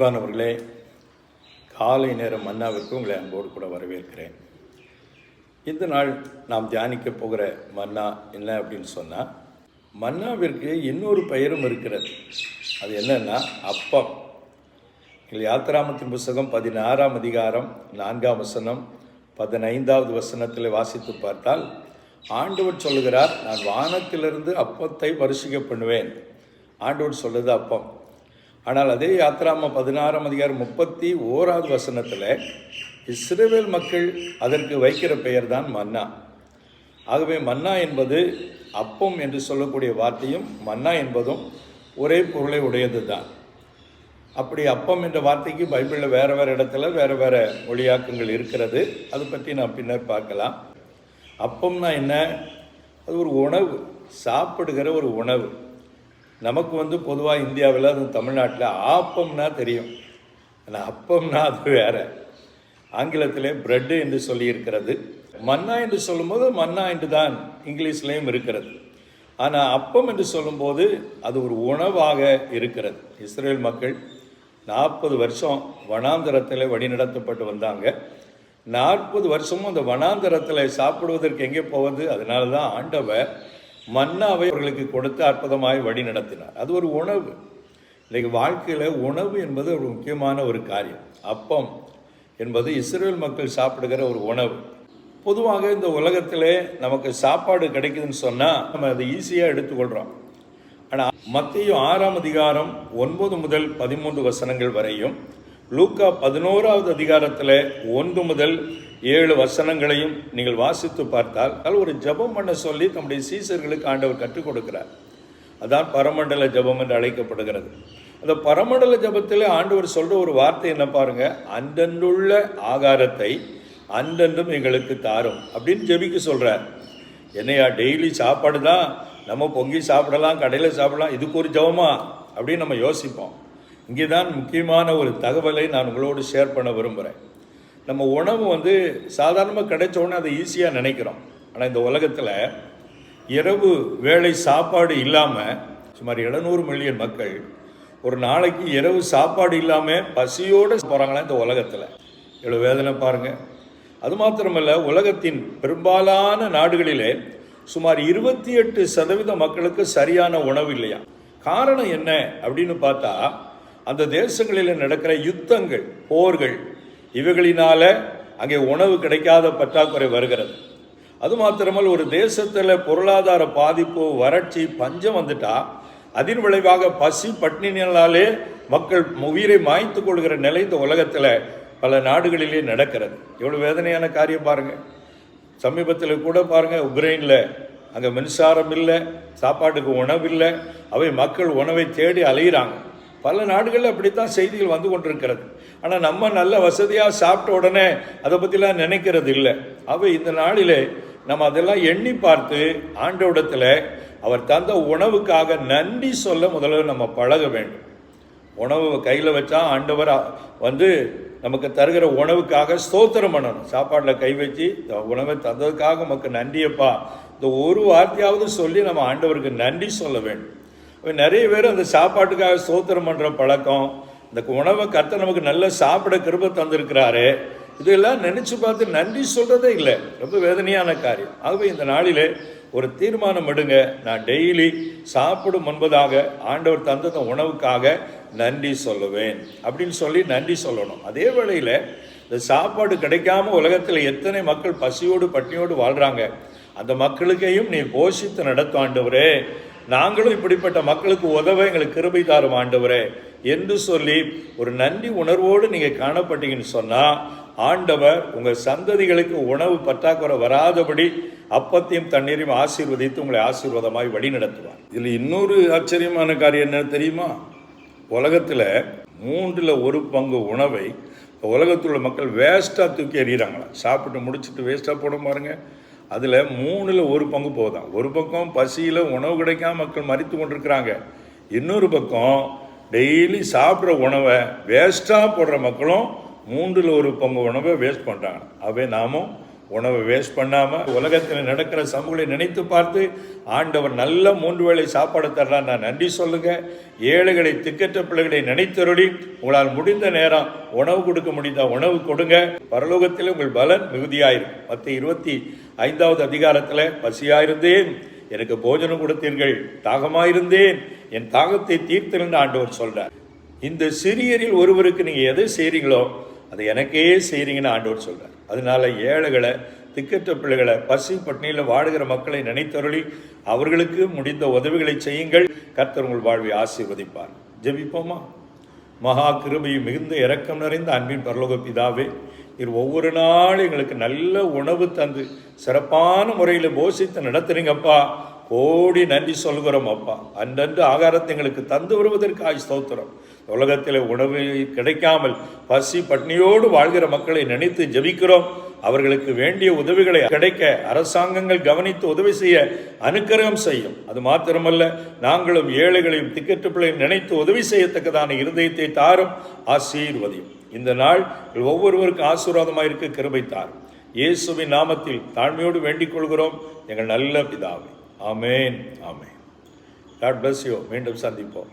அன்பானவர்களே காலை நேரம் மன்னாவிற்கு உங்களை அன்போடு கூட வரவேற்கிறேன். இந்த நாள் நாம் தியானிக்க போகிற மன்னா என்ன அப்படின்னு சொன்னால் மன்னாவிற்கு இன்னொரு பெயரும் இருக்கிறது. அது என்னன்னா அப்பம். எங்கள் யாத்திராமத்தின் புஸ்தகம் பதினாறாம் அதிகாரம் நான்காம் வசனம் பதினைந்தாவது வசனத்தில் வாசித்து பார்த்தால் ஆண்டவர் சொல்லுகிறார் நான் வானத்திலிருந்து அப்பத்தை வருஷிக்க பண்ணுவேன் ஆண்டவர் சொல்லுது அப்பம். ஆனால் அதே யாத்ராம பதினாறாம் அதிகாரம் முப்பத்தி ஓராவது வசனத்தில் இஸ்ரேவேல் மக்கள் அதற்கு வைக்கிற பெயர் தான் மன்னா. ஆகவே மன்னா என்பது அப்பம் என்று சொல்லக்கூடிய வார்த்தையும் மன்னா என்பதும் ஒரே பொருளை உடையது தான் அப்படி அப்பம் என்ற வார்த்தைக்கு பைபிளில் வேறு வேறு இடத்துல வேறு வேறு மொழியாக்கங்கள் இருக்கிறது. அதை பற்றி நான் பின்னர் பார்க்கலாம். அப்பம்னா என்ன? அது ஒரு உணவு. சாப்பிடுகிற ஒரு உணவு. நமக்கு வந்து பொதுவாக இந்தியாவில் அது தமிழ்நாட்டில் ஆப்பம்னா தெரியும். ஆனால் அப்பம்னா அது வேறு. ஆங்கிலத்திலே பிரெட்டு என்று சொல்லியிருக்கிறது. மன்னா என்று சொல்லும்போது மன்னா என்று தான் இங்கிலீஷ்லேயும் இருக்கிறது. ஆனால் அப்பம் என்று சொல்லும்போது அது ஒரு உணவாக இருக்கிறது. இஸ்ரேல் மக்கள் நாற்பது வருஷம் வனாந்தரத்தில் வழிநடத்தப்பட்டு வந்தாங்க. நாற்பது வருஷமும் அந்த வனாந்தரத்தில் சாப்பிடுவதற்கு எங்கே போவது? அதனால தான் ஆண்டவர் மன்னாவை அவர்களுக்கு கொடுத்து அற்புதமாய் வழி நடத்தினார். அது ஒரு உணவு. இன்றைக்கு வாழ்க்கையில் உணவு என்பது ஒரு முக்கியமான ஒரு காரியம். அப்பம் என்பது இஸ்ரேல் மக்கள் சாப்பிடுகிற ஒரு உணவு. பொதுவாக இந்த உலகத்திலே நமக்கு சாப்பாடு கிடைக்குதுன்னு சொன்னால் நம்ம அதை ஈஸியாக எடுத்துக்கொள்கிறோம் ஆனால் மத்தியும் ஆறாம் அதிகாரம் ஒன்பது முதல் பதிமூன்று வசனங்கள் வரையும் லூக்கா பதினோராவது அதிகாரத்தில் ஒன்று முதல் ஏழு வசனங்களையும் நீங்கள் வாசித்து பார்த்தால் அதில் ஒரு ஜெபம் பண்ண சொல்லி தம்முடைய சீசர்களுக்கு ஆண்டவர் கற்றுக் கொடுக்கிறார். அதான் பரமண்டல ஜெபம் என்று அழைக்கப்படுகிறது. அந்த பரமண்டல ஜெபத்தில் ஆண்டவர் சொல்கிற ஒரு வார்த்தை என்ன பாருங்க? அன்றன்றுள்ள ஆகாரத்தை அன்றன்றும் எங்களுக்கு தாரும் அப்படின்னு ஜெபிக்க சொல்கிறார் என்னையா டெய்லி சாப்பாடு தான் நம்ம பொங்கி சாப்பிடலாம் கடையில் சாப்பிடலாம் இதுக்கு ஒரு ஜபமா? அப்படின்னு நம்ம யோசிப்போம். இங்கே தான் முக்கியமான ஒரு தகவலை நான் உங்களோடு ஷேர் பண்ண விரும்புகிறேன் நம்ம உணவு வந்து சாதாரணமாக கிடைச்சோன்னே அதை ஈஸியாக நினைக்கிறோம். ஆனால் இந்த உலகத்தில் இரவு வேலை சாப்பாடு இல்லாமல் சுமார் 700 மில்லியன் மக்கள் ஒரு நாளைக்கு இரவு சாப்பாடு இல்லாமல் பசியோடு போகிறாங்களா இந்த உலகத்தில்? இவ்வளோ வேதனை பாருங்கள் அது மாத்திரமல்ல உலகத்தின் பெரும்பாலான நாடுகளிலே சுமார் இருபத்தி எட்டு சதவீத மக்களுக்கு சரியான உணவு இல்லையா? காரணம் என்ன அப்படின்னு பார்த்தா அந்த தேசங்களில் நடக்கிற யுத்தங்கள் போர்கள் இவைகளினால அங்கே உணவு கிடைக்காத பற்றாக்குறை வருகிறது. அது மாத்திரமல் ஒரு தேசத்தில் பொருளாதார பாதிப்பு வறட்சி பஞ்சம் வந்துட்டா அதன் விளைவாக பசி பட்டினினாலே மக்கள் உயிரை மாய்த்து கொள்கிற நிலை இந்த உலகத்தில் பல நாடுகளிலே நடக்கிறது. எவ்வளோ வேதனையான காரியம் பாருங்க. சமீபத்தில் கூட பாருங்க உக்ரைனில் அங்கே மின்சாரம் இல்லை சாப்பாட்டுக்கு உணவு இல்லை அவை மக்கள் உணவை தேடி அலையிறாங்க. பல நாடுகளில் அப்படித்தான் செய்திகள் வந்து கொண்டிருக்கிறது. ஆனால் நம்ம நல்ல வசதியாக சாப்பிட்ட உடனே அதை பற்றிலாம் நினைக்கிறது இல்லை. அவை இந்த நாளிலே நம்ம அதெல்லாம் எண்ணி பார்த்து ஆண்டவிடத்தில் அவர் தந்த உணவுக்காக நன்றி சொல்ல முதல்ல நம்ம பழக வேண்டும். உணவு கையில் வச்சா ஆண்டவர் வந்து நமக்கு தருகிற உணவுக்காக ஸ்தோத்திரம் பண்ணணும். சாப்பாட்டில் கை வச்சு இந்த உணவை தந்ததுக்காக நமக்கு நன்றியப்பா. இந்த ஒரு வார்த்தையாவது சொல்லி நம்ம ஆண்டவருக்கு நன்றி சொல்ல வேண்டும். நிறைய பேர் அந்த சாப்பாட்டுக்காக சோத்திரம் பண்ணுற பழக்கம் இந்த உணவை கத்த நமக்கு நல்ல சாப்பிட கிருப தந்திருக்கிறாரு இதெல்லாம் நினச்சி பார்த்து நன்றி சொல்கிறதே இல்லை. ரொம்ப வேதனையான காரியம். ஆகவே இந்த நாளிலே ஒரு தீர்மானம் எடுங்க. நான் டெய்லி சாப்பிடும் முன்பதாக ஆண்டவர் தந்தத உணவுக்காக நன்றி சொல்லுவேன் அப்படின்னு சொல்லி நன்றி சொல்லணும். அதே வேளையில் இந்த சாப்பாடு கிடைக்காம உலகத்தில் எத்தனை மக்கள் பசியோடு பட்டினியோடு வாழ்கிறாங்க அந்த மக்களுக்கையும் நீ போஷித்து நடத்தும் ஆண்டவரே. நாங்களும் இப்படிப்பட்ட மக்களுக்கு உதவ எங்களுக்கு கிருபை தாரும் ஆண்டவரே என்று சொல்லி ஒரு நன்றி உணர்வோடு நீங்கள் காணப்பட்டீங்கன்னு சொன்னால் ஆண்டவர் உங்கள் சந்ததிகளுக்கு உணவு பற்றாக்குறை வராதபடி அப்பத்தையும் தண்ணீரையும் ஆசீர்வதித்து உங்களை ஆசீர்வாதமாய் வழிநடத்துவார். இதில் இன்னொரு ஆச்சரியமான காரியம் என்ன தெரியுமா? உலகத்தில் மூன்றில் ஒரு பங்கு உணவை உலகத்தில் உள்ள மக்கள் வேஸ்ட்டாக தூக்கி எறிகிறாங்களா சாப்பிட்டு முடிச்சுட்டு வேஸ்ட்டாக போட பாருங்கள் அதில் மூணில் ஒரு பங்கு போதான் ஒரு பக்கம் பசியில் உணவு கிடைக்காம மக்கள் மறித்து கொண்டிருக்கிறாங்க. இன்னொரு பக்கம் டெய்லி சாப்பிட்ற உணவை வேஸ்ட்டாக போடுற மக்களும் மூன்றில் ஒரு பங்கு உணவை வேஸ்ட் பண்ணுறாங்க அவை நாமும் உணவை வேஸ்ட் பண்ணாமல் உலகத்தில் நடக்கிற சமூகங்களை நினைத்து பார்த்து ஆண்டவர் நல்ல மூன்று வேளை சாப்பாடு தரலாம் நான் நன்றி சொல்லுங்கள் ஏழைகளை திக்கற்ற பிள்ளைகளை நினைத்தருளி உங்களால் முடிந்த நேரம் உணவு கொடுக்க முடிந்தால் உணவு கொடுங்க. பரலோகத்தில் உங்கள் பலன் மிகுதியாயிருக்கும் மற்ற இருபத்தி ஐந்தாவது அதிகாரத்தில் பசியாயிருந்தேன் எனக்கு போஜனம் கொடுத்தீர்கள் தாகமாயிருந்தேன் என் தாகத்தை தீர்த்திருந்த ஆண்டவர் சொல்கிறார் இந்த சிறியரில் ஒருவருக்கு நீங்கள் எதை செய்கிறீங்களோ அதை எனக்கே செய்கிறீங்கன்னு ஆண்டவர் சொல்கிறார் அதனால ஏழைகளை திக்கற்ற பிள்ளைகளை பசி பட்டினியில் வாடுகிற மக்களை நினைத்தருளி அவர்களுக்கு முடிந்த உதவிகளை செய்யுங்கள். கர்த்தர் உங்கள் வாழ்வை ஆசீர்வதிப்பார். ஜெபிப்போமா? மகா கிருபையும் மிகுந்த இரக்கம் நிறைந்த அன்பின் பரலோக பிதாவே இது ஒவ்வொரு நாளும் எங்களுக்கு நல்ல உணவு தந்து சிறப்பான முறையில் போஷித்து நடத்துறீங்கப்பா. கோடி நன்றி சொல்கிறோம் அப்பா. அன்றன்று ஆகாரத்தை எங்களுக்கு தந்து வருவதற்கு ஆய் ஸ்தோத்திரம். உலகத்தில் உணவு கிடைக்காமல் பசி பட்னியோடு வாழ்கிற மக்களை நினைத்து ஜெபிக்கிறோம். அவர்களுக்கு வேண்டிய உதவிகளை கிடைக்க அரசாங்கங்கள் கவனித்து உதவி செய்ய அனுக்கிரகம் செய்யும். அது மாத்திரமல்ல நாங்களும் ஏழைகளையும் திக்கற்று நினைத்து உதவி செய்யத்தக்கதான இருதயத்தை தாரும் ஆசீர்வதியும். இந்த நாள் ஒவ்வொருவருக்கும் ஆசீர்வாதமாக இருக்க கிருபை தாரும். இயேசுவின் நாமத்தில் தாழ்மையோடு வேண்டிக் கொள்கிறோம். எங்கள் நல்ல பிதாவை. ஆமேன் ஆமேன். காட் பிளஸ் யூ மீண்டும் சந்திப்போம்.